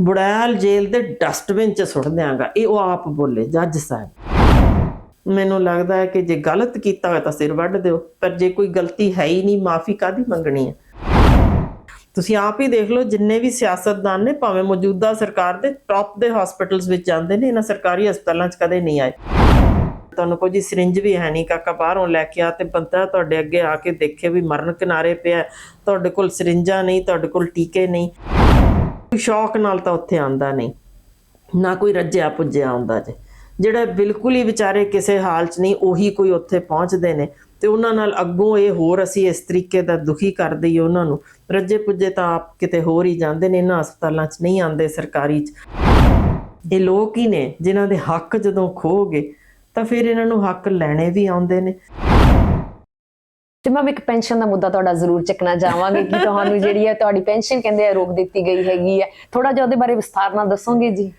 ਬੁੜੈਲ ਜੇਲ੍ਹ ਦੇ ਡਸਟਬਿਨ 'ਚ ਸੁੱਟ ਦਿਆਂਗਾ ਇਹ ਉਹ ਆਪ ਬੋਲੇ, ਜੱਜ ਸਾਹਿਬ। ਮੈਨੂੰ ਲੱਗਦਾ ਹੈ ਕਿ ਜੇ ਗਲਤ ਕੀਤਾ ਹੋਇਆ ਤਾਂ ਸਿਰ ਵੱਢ ਦਿਓ, ਪਰ ਜੇ ਕੋਈ ਗਲਤੀ ਹੈ ਹੀ ਨਹੀਂ, ਮਾਫੀ ਕਾਦੀ ਮੰਗਣੀ ਹੈ? ਤੁਸੀਂ ਆਪ ਹੀ ਦੇਖ ਲਓ, ਜਿੰਨੇ ਵੀ ਸਿਆਸਤਦਾਨ ਨੇ, ਭਾਵੇਂ ਮੌਜੂਦਾ ਸਰਕਾਰ ਦੇ ਟੌਪ ਦੇ ਹਸਪੀਟਲਸ ਵਿੱਚ ਜਾਂਦੇ ਨੇ, ਇਹਨਾਂ ਸਰਕਾਰੀ ਹਸਪਤਾਲਾਂ 'ਚ ਕਦੇ ਨਹੀਂ ਆਏ। ਤੁਹਾਨੂੰ ਕੋਈ ਸਿਰਿੰਜ ਵੀ ਹੈ ਨਹੀਂ, ਕਾਕਾ ਬਾਹਰੋਂ ਲੈ ਕੇ ਆ ਤੇ ਬੰਦਾ ਤੁਹਾਡੇ ਅੱਗੇ ਆ ਕੇ ਦੇਖੇ ਵੀ ਮਰਨ ਕਿਨਾਰੇ ਪਿਆ ਤੁਹਾਡੇ ਕੋਲ ਸਿਰਿੰਜਾਂ ਨਹੀਂ, ਤੁਹਾਡੇ ਕੋਲ ਟੀਕੇ ਨਹੀਂ। ਸ਼ੌਕ ਨਾਲ ਤਾਂ ਉੱਥੇ ਆਂਦਾ ਨਹੀਂ। ਨਾ ਕੋਈ ਰੱਜਿਆ ਪੁੱਜਿਆ ਆਉਂਦਾ ਜੇ। ਜਿਹੜਾ ਬਿਲਕੁਲ ਹੀ ਵਿਚਾਰੇ ਕਿਸੇ ਹਾਲ 'ਚ ਨਹੀਂ, ਉਹੀ ਕੋਈ ਉੱਥੇ ਪਹੁੰਚਦੇ ਨੇ ਤੇ ਉਹਨਾਂ ਨਾਲ ਅੱਗੋਂ ਇਹ ਹੋਰ ਅਸੀਂ ਇਸ ਤਰੀਕੇ ਦਾ ਦੁਖੀ ਕਰ ਦਈਏ ਉਹਨਾਂ ਨੂੰ। ਰੱਜੇ ਪੁੱਜੇ ਤਾਂ ਆਪ ਕਿਤੇ ਹੋਰ ਹੀ ਜਾਂਦੇ ਨੇ, ਇਹਨਾਂ ਹਸਪਤਾਲਾਂ 'ਚ ਨਹੀਂ ਆਉਂਦੇ ਸਰਕਾਰੀ 'ਚ। ਇਹ ਲੋਕ ਹੀ ਨੇ ਜਿਨ੍ਹਾਂ ਦੇ ਹੱਕ ਜਦੋਂ ਖੋਗੇ ਤਾਂ ਫਿਰ ਇਹਨਾਂ ਨੂੰ ਹੱਕ ਲੈਣੇ ਵੀ ਆਉਂਦੇ ਨੇ। ਤੇ ਮੈਂ ਇੱਕ ਪੈਨਸ਼ਨ ਦਾ ਮੁੱਦਾ ਤੁਹਾਡਾ ਜ਼ਰੂਰ ਚੱਕਣਾ ਚਾਹਾਂਗੇ ਕਿ ਤੁਹਾਨੂੰ ਜਿਹੜੀ ਹੈ ਤੁਹਾਡੀ ਪੈਨਸ਼ਨ ਕਹਿੰਦੇ ਆ ਰੋਕ ਦਿੱਤੀ ਗਈ ਹੈਗੀ ਹੈ। ਥੋੜਾ ਜਿਹਾ ਉਹਦੇ ਬਾਰੇ ਵਿਸਥਾਰ ਨਾਲ ਦੱਸੋਗੇ ਜੀ?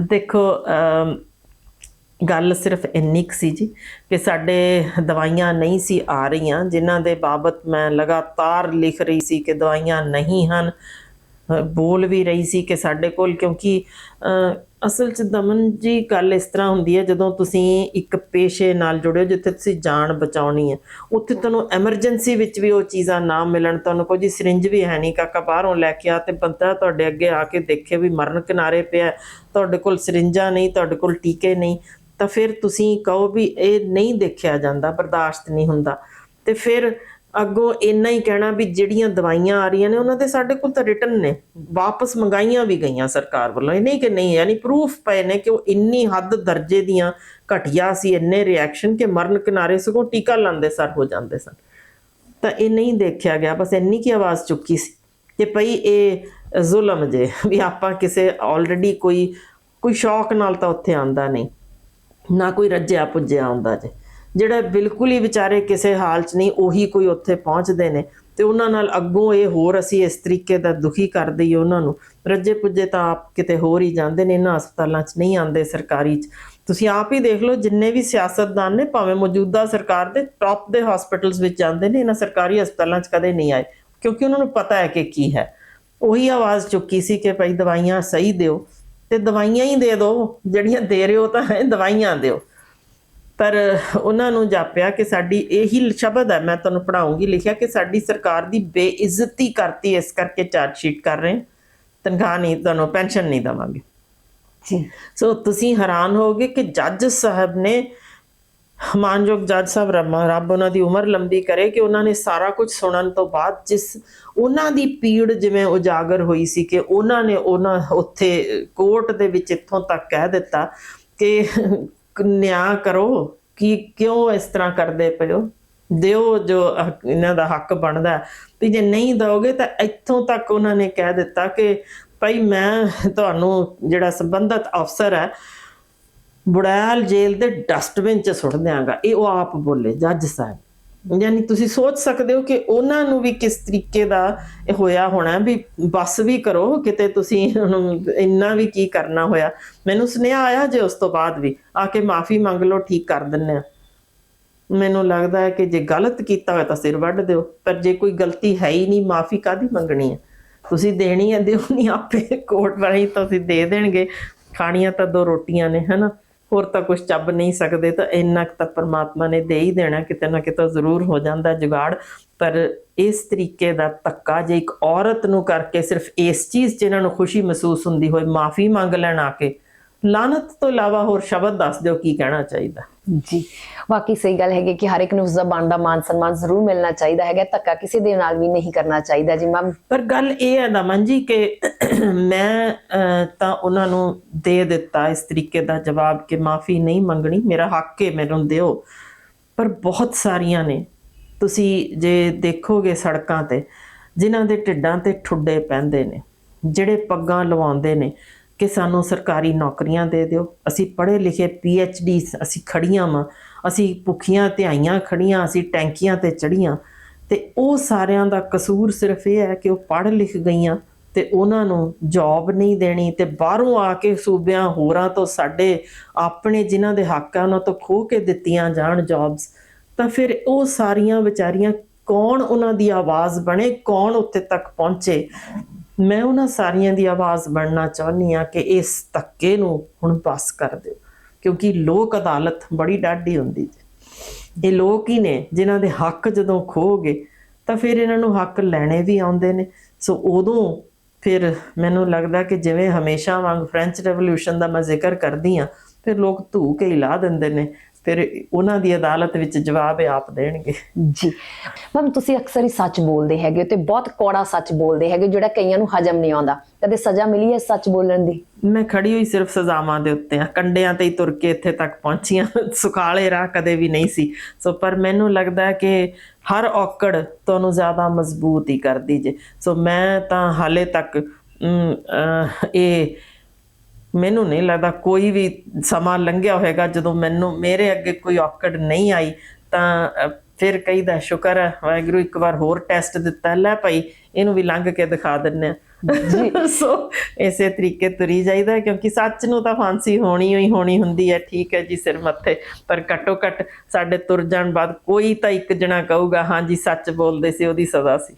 ਦੇਖੋ ਗੱਲ ਸਿਰਫ ਇੰਨੀ ਕੁ ਸੀ ਜੀ ਕਿ ਸਾਡੇ ਦਵਾਈਆਂ ਨਹੀਂ ਸੀ ਆ ਰਹੀਆਂ, ਜਿਨ੍ਹਾਂ ਦੇ ਬਾਬਤ ਮੈਂ ਲਗਾਤਾਰ ਲਿਖ ਰਹੀ ਸੀ ਕਿ ਦਵਾਈਆਂ ਨਹੀਂ ਹਨ। ਬੋਲ ਵੀ ਰਹੀ ਸੀ ਕਿ ਸਾਡੇ ਕੋਲ, ਕਿਉਂਕਿ ਅਸਲ 'ਚ ਦਮਨ ਜੀ ਗੱਲ ਇਸ ਤਰ੍ਹਾਂ ਹੁੰਦੀ ਹੈ, ਜਦੋਂ ਤੁਸੀਂ ਇੱਕ ਪੇਸ਼ੇ ਨਾਲ ਜੁੜਿਓ ਜਿੱਥੇ ਤੁਸੀਂ ਜਾਨ ਬਚਾਉਣੀ ਹੈ, ਉੱਥੇ ਤੁਹਾਨੂੰ ਐਮਰਜੈਂਸੀ ਵਿੱਚ ਵੀ ਉਹ ਚੀਜ਼ਾਂ ਨਾ ਮਿਲਣ, ਤੁਹਾਨੂੰ ਕੋਈ ਸਿਰਿੰਜ ਵੀ ਹੈ ਨਹੀਂ, ਕਾਕਾ ਬਾਹਰੋਂ ਲੈ ਕੇ ਆ ਤੇ ਬੰਦਾ ਤੁਹਾਡੇ ਅੱਗੇ ਆ ਕੇ ਦੇਖੇ ਵੀ ਮਰਨ ਕਿਨਾਰੇ ਪਿਆ ਤੁਹਾਡੇ ਕੋਲ ਸਿਰਿੰਜਾਂ ਨਹੀਂ, ਤੁਹਾਡੇ ਕੋਲ ਟੀਕੇ ਨਹੀਂ, ਤਾਂ ਫਿਰ ਤੁਸੀਂ ਕਹੋ ਵੀ ਇਹ ਨਹੀਂ ਦੇਖਿਆ ਜਾਂਦਾ, ਬਰਦਾਸ਼ਤ ਨਹੀਂ ਹੁੰਦਾ, ਤੇ ਫਿਰ ਅੱਗੋਂ ਇੰਨਾ ਹੀ ਕਹਿਣਾ ਵੀ ਜਿਹੜੀਆਂ ਦਵਾਈਆਂ ਆ ਰਹੀਆਂ ਨੇ, ਉਹਨਾਂ ਦੇ ਸਾਡੇ ਕੋਲ ਤਾਂ ਰਿਟਰਨ ਨੇ। ਵਾਪਸ ਮੰਗਾਈਆਂ ਵੀ ਗਈਆਂ ਸਰਕਾਰ ਵੱਲੋਂ। ਇਹ ਨਹੀਂ ਕਿ ਨਹੀਂ, ਯਾਨੀ ਪ੍ਰੂਫ ਪਏ ਨੇ ਕਿ ਉਹ ਇੰਨੀ ਹੱਦ ਦਰਜੇ ਦੀਆਂ ਘਟੀਆ ਸੀ, ਇੰਨੇ ਰਿਐਕਸ਼ਨ ਕਿ ਮਰਨ ਕਿਨਾਰੇ ਸਗੋਂ ਟੀਕਾ ਲਾਉਂਦੇ ਸਰ ਹੋ ਜਾਂਦੇ ਸਨ। ਤਾਂ ਇਹ ਨਹੀਂ ਦੇਖਿਆ ਗਿਆ, ਬਸ ਇੰਨੀ ਕੀ ਆਵਾਜ਼ ਚੁੱਕੀ ਸੀ ਕਿ ਭਈ ਇਹ ਜ਼ੁਲਮ ਜੇ, ਵੀ ਆਪਾਂ ਕਿਸੇ ਆਲਰੇਡੀ ਕੋਈ ਕੋਈ ਸ਼ੌਕ ਨਾਲ ਤਾਂ ਉੱਥੇ ਆਂਦਾ ਨਹੀਂ, ਨਾ ਕੋਈ ਰੱਜਿਆ ਪੁੱਜਿਆ ਆਉਂਦਾ ਜੇ। ਜਿਹੜਾ ਬਿਲਕੁਲ ਹੀ ਵਿਚਾਰੇ ਕਿਸੇ ਹਾਲ 'ਚ ਨਹੀਂ, ਉਹੀ ਕੋਈ ਉੱਥੇ ਪਹੁੰਚਦੇ ਨੇ। ਤੇ ਉਹਨਾਂ ਨਾਲ ਅੱਗੋਂ ਇਹ ਹੋਰ ਅਸੀਂ ਇਸ ਤਰੀਕੇ ਦਾ ਦੁਖੀ ਕਰ ਦਈਏ ਉਹਨਾਂ ਨੂੰ। ਰੱਜੇ ਪੁੱਜੇ ਤਾਂ ਆਪ ਕਿਤੇ ਹੋਰ ਹੀ ਜਾਂਦੇ ਨੇ, ਇਹਨਾਂ ਹਸਪਤਾਲਾਂ 'ਚ ਨਹੀਂ ਆਉਂਦੇ ਸਰਕਾਰੀ 'ਚ। ਤੁਸੀਂ ਆਪ ਹੀ ਦੇਖ ਲਓ, ਜਿੰਨੇ ਵੀ ਸਿਆਸਤਦਾਨ ਨੇ, ਭਾਵੇਂ ਮੌਜੂਦਾ ਸਰਕਾਰ ਦੇ ਟੌਪ ਦੇ ਹਸਪੀਟਲਸ ਵਿੱਚ ਜਾਂਦੇ ਨੇ, ਇਹਨਾਂ ਸਰਕਾਰੀ ਹਸਪਤਾਲਾਂ 'ਚ ਕਦੇ ਨਹੀਂ ਆਏ। ਕਿਉਂਕਿ ਉਹਨਾਂ ਨੂੰ ਪਤਾ ਹੈ ਕਿ ਕੀ ਹੈ। ਉਹੀ ਆਵਾਜ਼ ਚੁੱਕੀ ਸੀ ਕਿ ਭਾਈ ਦਵਾਈਆਂ ਸਹੀ ਦਿਓ। ਤੇ ਦਵਾਈਆਂ ਹੀ ਦੇ ਦਿਓ ਜਿਹੜੀਆਂ ਦੇ ਰਹੇ ਹੋ ਤਾਂ ਦਵਾਈਆਂ ਦਿਓ। ਪਰ ਉਹਨਾਂ ਨੂੰ ਜਾਪਿਆ ਕਿ ਸਾਡੀ ਇਹੀ ਸ਼ਬਦ ਹੈ ਮੈਂ ਤੁਹਾਨੂੰ ਪੜਾਉਂਗੀ ਲਿਖਿਆ ਕਿ ਸਾਡੀ ਸਰਕਾਰ ਦੀ ਬੇਇੱਜ਼ਤੀ ਕਰਤੀ ਇਸ ਕਰਕੇ ਚਾਰਜ ਸ਼ੀਟ ਕਰ ਰਹੇ। ਤਨਖਾਹ ਨਹੀਂ ਤੁਹਾਨੂੰ ਪੈਨਸ਼ਨ ਨਹੀਂ ਦਵਾਂਗੇ ਜੀ ਸੋ ਤੁਸੀਂ ਹੈਰਾਨ ਹੋਗੇ ਕਿ ਜੱਜ ਸਾਹਿਬ ਨੇ ਮਾਨਯੋਗ ਜੱਜ ਸਾਹਿਬ ਰੱਬ ਰੱਬ ਉਹਨਾਂ ਦੀ ਉਮਰ ਲੰਬੀ ਕਰੇ ਕਿ ਉਹਨਾਂ ਨੇ ਸਾਰਾ ਕੁਝ ਸੁਣਨ ਤੋਂ ਬਾਅਦ ਜਿਸ ਉਹਨਾਂ ਦੀ ਪੀੜ ਜਿਵੇਂ ਉਜਾਗਰ ਹੋਈ ਸੀ ਕਿ ਉਹਨਾਂ ਨੇ ਉਹਨਾਂ ਉੱਥੇ ਕੋਰਟ ਦੇ ਵਿੱਚ ਇੱਥੋਂ ਤੱਕ ਕਹਿ ਦਿੱਤਾ ਕਿ ਨਿਆਂ ਕਰੋ ਕਿ ਕਿਉਂ ਇਸ ਤਰ੍ਹਾਂ ਕਰਦੇ ਪਏ ਦਿਓ ਜੋ ਇਹਨਾਂ ਦਾ ਹੱਕ ਬਣਦਾ। ਹੈ। ਵੀ ਜੇ ਨਹੀਂ ਦੋਗੇ ਤਾਂ ਇੱਥੋਂ ਤੱਕ ਉਹਨਾਂ ਨੇ ਕਹਿ ਦਿੱਤਾ ਕਿ ਭਾਈ ਮੈਂ ਤੁਹਾਨੂੰ ਜਿਹੜਾ ਸੰਬੰਧਤ ਅਫਸਰ ਹੈ, ਬੁੜੈਲ ਜੇਲ੍ਹ ਦੇ ਡਸਟਬਿਨ 'ਚ ਸੁੱਟ ਦਿਆਂਗਾ। ਇਹ ਉਹ ਆਪ ਬੋਲੇ, ਜੱਜ ਸਾਹਿਬ। ਯਾਨੀ ਤੁਸੀਂ ਸੋਚ ਸਕਦੇ ਹੋ ਕਿ ਉਹਨਾਂ ਨੂੰ ਵੀ ਕਿਸ ਤਰੀਕੇ ਦਾ ਹੋਇਆ ਹੋਣਾ ਵੀ ਬਸ ਵੀ ਕਰੋ, ਕਿਤੇ ਤੁਸੀਂ ਇੰਨਾ ਵੀ ਕੀ ਕਰਨਾ ਹੋਇਆ। ਮੈਨੂੰ ਸੁਨੇਹਾ ਆਇਆ ਜੇ ਉਸ ਤੋਂ ਬਾਅਦ ਵੀ। ਆ ਕੇ ਮਾਫੀ ਮੰਗ ਲਓ, ਠੀਕ ਕਰ ਦਿੰਨੇ ਆ ਮੈਨੂੰ ਲੱਗਦਾ ਹੈ ਕਿ ਜੇ ਗਲਤ ਕੀਤਾ ਹੋਇਆ ਤਾਂ ਸਿਰ ਵੱਢ ਦਿਓ। ਪਰ ਜੇ ਕੋਈ ਗਲਤੀ ਹੈ ਹੀ ਨਹੀਂ, ਮਾਫੀ ਕਾਦੀ ਮੰਗਣੀ ਹੈ? ਤੁਸੀਂ ਦੇਣੀ ਹੈ, ਦਿਓ ਨਹੀਂ ਆਪੇ। ਕੋਰਟ ਵਾਲੇ ਤੁਸੀਂ ਦੇ ਦੇਣਗੇ। ਖਾਣੀਆਂ ਤਾਂ ਦੋ ਰੋਟੀਆਂ ਨੇ, ਹਨਾ? ਹੋਰ ਤਾਂ ਕੁਝ ਚੱਬ ਨਹੀਂ ਸਕਦੇ ਤਾਂ ਇੰਨਾ ਕੁ ਤਾਂ ਪਰਮਾਤਮਾ ਨੇ ਦੇ ਹੀ ਦੇਣਾ ਕਿਤੇ ਨਾ ਕਿਤੇ ਜ਼ਰੂਰ ਹੋ ਜਾਂਦਾ ਜੁਗਾੜ। ਪਰ ਇਸ ਤਰੀਕੇ ਦਾ ਧੱਕਾ ਜੇ ਇੱਕ ਔਰਤ ਨੂੰ ਕਰਕੇ ਸਿਰਫ ਇਸ ਚੀਜ਼ 'ਚ ਇਹਨਾਂ ਨੂੰ ਖੁਸ਼ੀ ਮਹਿਸੂਸ ਹੁੰਦੀ ਹੋਏ ਮਾਫੀ ਮੰਗ ਲੈਣ ਆ ਕੇ ਲਾਨਤ ਤੋਂ ਇਲਾਵਾ ਹੋਰ ਸ਼ਬਦ ਦੱਸ ਦਿਓ ਕੀ ਕਹਿਣਾ ਚਾਹੀਦਾ? ਜੀ ਵਾਕਈ ਸਹੀ ਗੱਲ ਹੈਗੀ ਕਿ ਹਰ ਇੱਕ ਨੂੰ ਉਸਦਾ ਬਣਦਾ ਮਾਨ ਸਨਮਾਨ ਜ਼ਰੂਰ ਮਿਲਣਾ ਚਾਹੀਦਾ ਹੈਗਾ ਧੱਕਾ ਕਿਸੇ ਦੇ ਨਾਲ ਵੀ ਨਹੀਂ ਕਰਨਾ ਚਾਹੀਦਾ ਜੀ ਮੈਮ। ਪਰ ਗੱਲ ਇਹ ਹੈ ਦਮਨ ਜੀ ਕਿ ਮੈਂ ਤਾਂ ਉਹਨਾਂ ਨੂੰ ਦੇ ਦਿੱਤਾ ਇਸ ਤਰੀਕੇ ਦਾ ਜਵਾਬ ਕਿ ਮਾਫੀ ਨਹੀਂ ਮੰਗਣੀ, ਮੇਰਾ ਹੱਕ ਹੈ, ਮੈਨੂੰ ਦਿਓ। ਪਰ ਬਹੁਤ ਸਾਰੀਆਂ ਨੇ। ਤੁਸੀਂ ਜੇ ਦੇਖੋਗੇ ਸੜਕਾਂ ਤੇ, ਜਿਨ੍ਹਾਂ ਦੇ ਢਿੱਡਾਂ ਤੇ ਠੁੱਡੇ ਪੈਂਦੇ ਨੇ, ਜਿਹੜੇ ਪੱਗਾਂ ਲਵਾਉਂਦੇ ਨੇ ਕਿ ਸਾਨੂੰ ਸਰਕਾਰੀ ਨੌਕਰੀਆਂ ਦੇ ਦਿਓ। ਅਸੀਂ ਪੜ੍ਹੇ ਲਿਖੇ ਡੀ ਅਸੀਂ ਖੜੀਆਂ ਵਾਂ, ਅਸੀਂ ਭੁੱਖੀਆਂ ਧਿਆਈਆਂ ਖੜੀਆਂ ਅਸੀਂ ਟੈਂਕੀਆਂ ਤੇ ਚੜੀਆਂ ਤੇ ਉਹ ਸਾਰਿਆਂ ਦਾ ਕਸੂਰ ਸਿਰਫ ਇਹ ਹੈ ਕਿ ਉਹ ਪੜ੍ਹ ਲਿਖ ਗਈਆਂ। ਤੇ ਉਹਨਾਂ ਨੂੰ ਜੌਬ ਨਹੀਂ ਦੇਣੀ ਤੇ ਬਾਹਰੋਂ ਆ ਕੇ ਸੂਬਿਆਂ ਹੋਰਾਂ ਤੋਂ ਸਾਡੇ ਆਪਣੇ ਜਿਨ੍ਹਾਂ ਦੇ ਹੱਕ ਆ, ਉਹਨਾਂ ਤੋਂ ਖੋਹ ਕੇ ਦਿੱਤੀਆਂ ਜਾਣ ਜੌਬਸ ਤਾਂ ਫਿਰ ਉਹ ਸਾਰੀਆਂ ਵਿਚਾਰੀਆਂ ਕੌਣ ਉਹਨਾਂ ਦੀ ਆਵਾਜ਼ ਬਣੇ, ਕੌਣ ਉੱਥੇ ਤੱਕ ਪਹੁੰਚੇ? ਮੈਂ ਉਹਨਾਂ ਸਾਰੀਆਂ ਦੀ ਆਵਾਜ਼ ਬਣਨਾ ਚਾਹੁੰਦੀ ਆ ਕਿ ਇਸ ਧੱਕੇ ਨੂੰ ਹੁਣ ਬਸ ਕਰ ਦਿਓ, ਕਿਉਂਕਿ ਲੋਕ ਅਦਾਲਤ ਬੜੀ ਡਾਢੀ ਹੁੰਦੀ ਜੀ। ਇਹ ਲੋਕ ਹੀ ਨੇ ਜਿਨ੍ਹਾਂ ਦੇ ਹੱਕ ਜਦੋਂ ਖੋਗੇ ਤਾਂ ਫਿਰ ਇਹਨਾਂ ਨੂੰ ਹੱਕ ਲੈਣੇ ਵੀ ਆਉਂਦੇ ਨੇ। ਸੋ ਉਦੋਂ ਫਿਰ ਮੈਨੂੰ ਲੱਗਦਾ ਕਿ ਜਿਵੇਂ ਹਮੇਸ਼ਾ ਵਾਂਗ ਫ੍ਰੈਂਚ ਰੈਵੋਲੂਸ਼ਨ ਦਾ ਮੈਂ ਜ਼ਿਕਰ ਕਰਦੀ ਆ ਫਿਰ ਲੋਕ ਧੂ ਕੇ ਹੀ ਲਾ ਦਿੰਦੇ ਨੇ। ਫਿਰ ਉਹਨਾਂ ਦੀ ਅਦਾਲਤ ਵਿੱਚ ਜਵਾਬ ਆਪ ਦੇਣਗੇ। ਜੀ। ਮੈਮ ਤੁਸੀਂ ਅਕਸਰ ਹੀ ਸੱਚ ਬੋਲਦੇ ਹੈਗੇ ਤੇ ਬਹੁਤ ਕੌੜਾ ਸੱਚ ਬੋਲਦੇ ਹੈਗੇ ਜਿਹੜਾ ਕਈਆਂ ਨੂੰ ਹਜਮ ਨਹੀਂ ਆਉਂਦਾ। ਕਦੇ ਸਜ਼ਾ ਮਿਲੀ ਹੈ ਸੱਚ ਬੋਲਣ ਦੀ? ਮੈਂ ਖੜੀ ਹੋਈ ਸਿਰਫ ਸਜ਼ਾਵਾਂ ਦੇ ਉੱਤੇ ਆ ਕੰਡਿਆਂ ਤੇ ਹੀ ਤੁਰ ਕੇ ਇੱਥੇ ਤੱਕ ਪਹੁੰਚੀਆਂ। ਸੁਖਾਲੇ ਰਾਹ ਕਦੇ ਵੀ ਨਹੀਂ ਸੀ। ਸੋ ਪਰ ਮੈਨੂੰ ਲੱਗਦਾ ਹੈ ਕਿ ਹਰ ਔਕੜ ਤੁਹਾਨੂੰ ਜ਼ਿਆਦਾ ਮਜ਼ਬੂਤ ਹੀ ਕਰਦੀ ਜੇ। ਸੋ ਮੈਂ ਤਾਂ ਹਾਲੇ ਤੱਕ ਇਹ ਮੈਨੂੰ ਨਹੀਂ ਲੱਗਦਾ ਕੋਈ ਵੀ ਸਮਾਂ ਲੰਘਿਆ ਹੋਵੇਗਾ ਜਦੋਂ ਮੈਨੂੰ ਮੇਰੇ ਅੱਗੇ ਕੋਈ ਔਕੜ ਨਹੀਂ ਆਈ ਤਾਂ ਫਿਰ ਕਹੀਦਾ ਸ਼ੁਕਰ ਹੈ ਵਾਹਿਗੁਰੂ ਇੱਕ ਵਾਰ ਹੋਰ ਟੈਸਟ ਦਿੱਤਾ ਲੈ ਭਾਈ ਇਹਨੂੰ ਵੀ ਲੰਘ ਕੇ ਦਿਖਾ ਦਿੰਨੇ ਆ ਜੀ। ਸੋ ਇਸੇ ਤਰੀਕੇ ਤੁਰੀ ਜਾਈਦਾ ਕਿਉਂਕਿ ਸੱਚ ਨੂੰ ਤਾਂ ਫਾਂਸੀ ਹੋਣੀ ਹੀ ਹੋਣੀ ਹੁੰਦੀ ਹੈ ਠੀਕ ਹੈ ਜੀ ਸਿਰ ਮੱਥੇ ਪਰ ਘੱਟੋ ਘੱਟ ਸਾਡੇ ਤੁਰ ਜਾਣ ਬਾਅਦ ਕੋਈ ਤਾਂ ਇੱਕ ਜਣਾ ਕਹੂਗਾ ਹਾਂ ਜੀ ਸੱਚ ਬੋਲਦੇ ਸੀ ਉਹਦੀ ਸਜ਼ਾ ਸੀ।